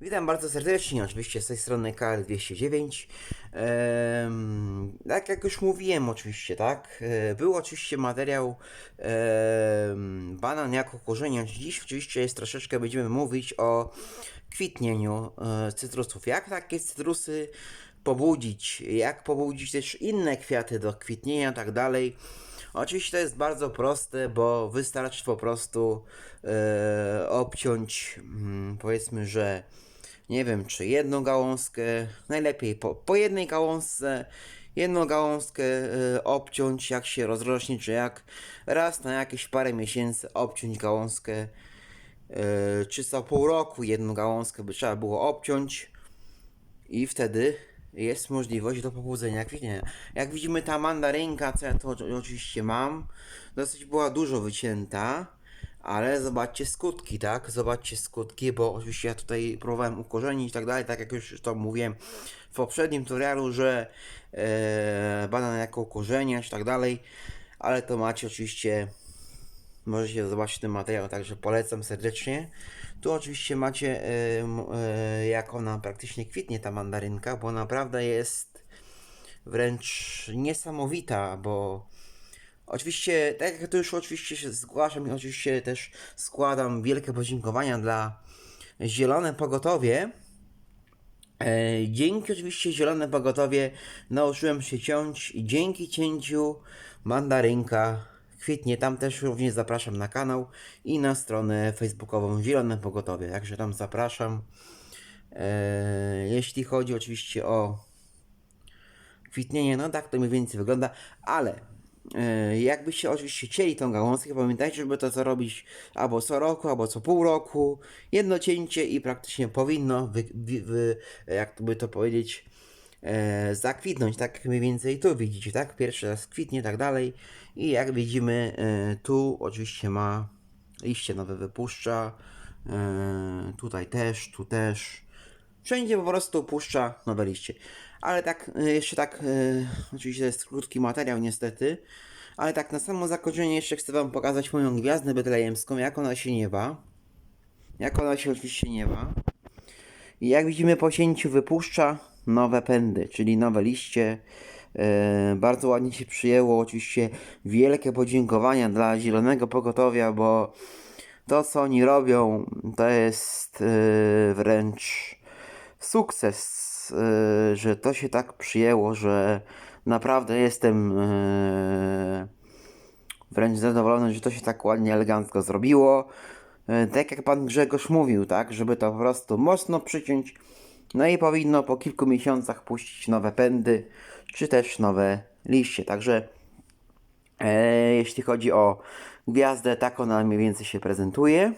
Witam bardzo serdecznie, oczywiście z tej strony KL209. Em, tak jak już mówiłem, oczywiście, tak? E, Był oczywiście materiał em, banan jako korzenia. Dziś oczywiście jest troszeczkę będziemy mówić o kwitnieniu e, cytrusów. Jak takie cytrusy pobudzić? Jak pobudzić też inne kwiaty do kwitnienia, tak dalej. Oczywiście to jest bardzo proste, bo wystarczy po prostu e, obciąć, mm, powiedzmy, że nie wiem, czy jedną gałązkę, najlepiej po, po jednej gałązce, jedną gałązkę e, obciąć, jak się rozrośnie, czy jak raz na jakieś parę miesięcy obciąć gałązkę, e, czy co pół roku jedną gałązkę by trzeba było obciąć. I wtedy jest możliwość do pobudzenia kwitnienia. Jak widzimy ta mandarynka, co ja to oczywiście mam, dosyć była dużo wycięta, ale zobaczcie skutki, tak? Zobaczcie skutki, bo oczywiście ja tutaj próbowałem ukorzenić i tak dalej, tak jak już to mówiłem w poprzednim tutorialu, że e, banan jako ukorzeniać i tak dalej, ale to macie oczywiście Możecie zobaczyć ten materiał, także polecam serdecznie. Tu oczywiście macie, e, e, jak ona praktycznie kwitnie, ta mandarynka, bo naprawdę jest wręcz niesamowita, bo oczywiście, tak jak to już oczywiście się zgłaszam i oczywiście też składam wielkie podziękowania dla Zielone Pogotowie. E, dzięki oczywiście Zielone Pogotowie nauczyłem się ciąć i dzięki cięciu mandarynka kwitnie. Tam też również zapraszam na kanał i na stronę facebookową Zielone Pogotowie. Także tam zapraszam. E, jeśli chodzi oczywiście o kwitnienie, no tak to mniej więcej wygląda, ale jakbyście oczywiście chcieli tą gałązkę, pamiętajcie, żeby to co robić albo co roku, albo co pół roku, jedno cięcie i praktycznie powinno, wy, wy, wy, jak by to powiedzieć, e, zakwitnąć, tak mniej więcej tu widzicie, tak? Pierwszy raz kwitnie, tak dalej. I jak widzimy, e, tu oczywiście ma liście nowe wypuszcza, e, tutaj też, tu też. Wszędzie po prostu puszcza nowe liście. Ale tak, e, jeszcze tak, e, oczywiście to jest krótki materiał niestety, ale tak na samo zakończenie jeszcze chcę Wam pokazać moją gwiazdę betlejemską, jak ona się niewa. Jak ona się oczywiście niewa. I jak widzimy po cięciu wypuszcza nowe pędy, czyli nowe liście. E, bardzo ładnie się przyjęło. Oczywiście wielkie podziękowania dla Zielonego Pogotowia, bo to co oni robią to jest e, wręcz sukces, e, że to się tak przyjęło, że naprawdę jestem e, wręcz zadowolony, że to się tak ładnie, elegancko zrobiło. E, Tak jak pan Grzegorz mówił, tak, żeby to po prostu mocno przyciąć. No i powinno po kilku miesiącach puścić nowe pędy, czy też nowe liście. Także e, jeśli chodzi o gwiazdę, tak ona mniej więcej się prezentuje.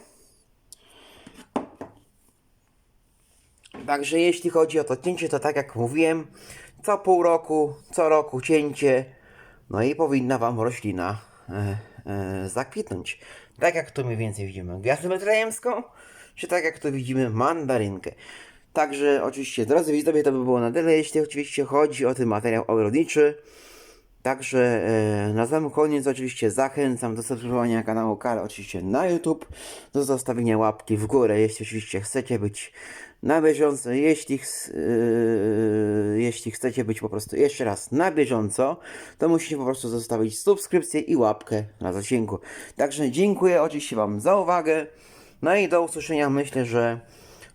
Także jeśli chodzi o to cięcie, to tak jak mówiłem, co pół roku, co roku cięcie, no i powinna Wam roślina e, e, zakwitnąć. Tak jak tu mniej więcej widzimy gwiazdę betlejemską, czy tak jak tu widzimy mandarynkę. Także oczywiście, drodzy widzowie, to by było na tyle, jeśli oczywiście chodzi o ten materiał ogrodniczy. Także e, na sam koniec oczywiście zachęcam do subskrybowania kanału Kar oczywiście na YouTube, do zostawienia łapki w górę, jeśli oczywiście chcecie być na bieżąco, jeśli, e, jeśli chcecie być po prostu jeszcze raz na bieżąco, to musicie po prostu zostawić subskrypcję i łapkę na zasięgu. Także dziękuję oczywiście Wam za uwagę, no i do usłyszenia myślę, że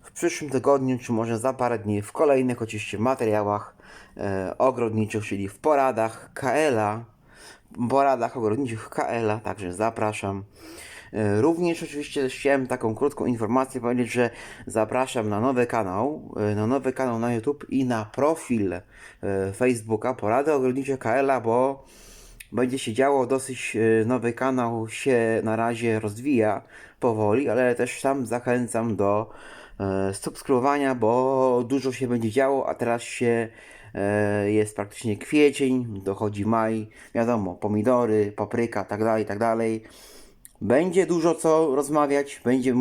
w przyszłym tygodniu, czy może za parę dni w kolejnych oczywiście materiałach ogrodniczych, czyli w poradach KL-a, poradach ogrodniczych KL-a, także zapraszam. E, Również oczywiście chciałem taką krótką informację powiedzieć, że zapraszam na nowy kanał, e, na nowy kanał na YouTube i na profil e, Facebooka Porady Ogrodnicze KL-a, bo będzie się działo dosyć e, nowy kanał się na razie rozwija powoli, ale też tam zachęcam do e, subskrybowania, bo dużo się będzie działo, a teraz się e, jest praktycznie kwiecień, dochodzi maj, wiadomo, pomidory, papryka, tak dalej, tak dalej. Będzie dużo co rozmawiać, będzie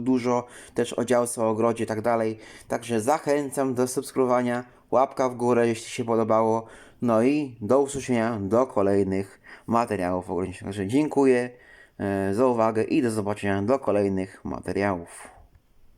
dużo też o działce, o ogrodzie i tak dalej. Także zachęcam do subskrybowania, łapka w górę, jeśli się podobało. No i do usłyszenia do kolejnych materiałów ogrodniczych. Także dziękuję e, za uwagę i do zobaczenia do kolejnych materiałów.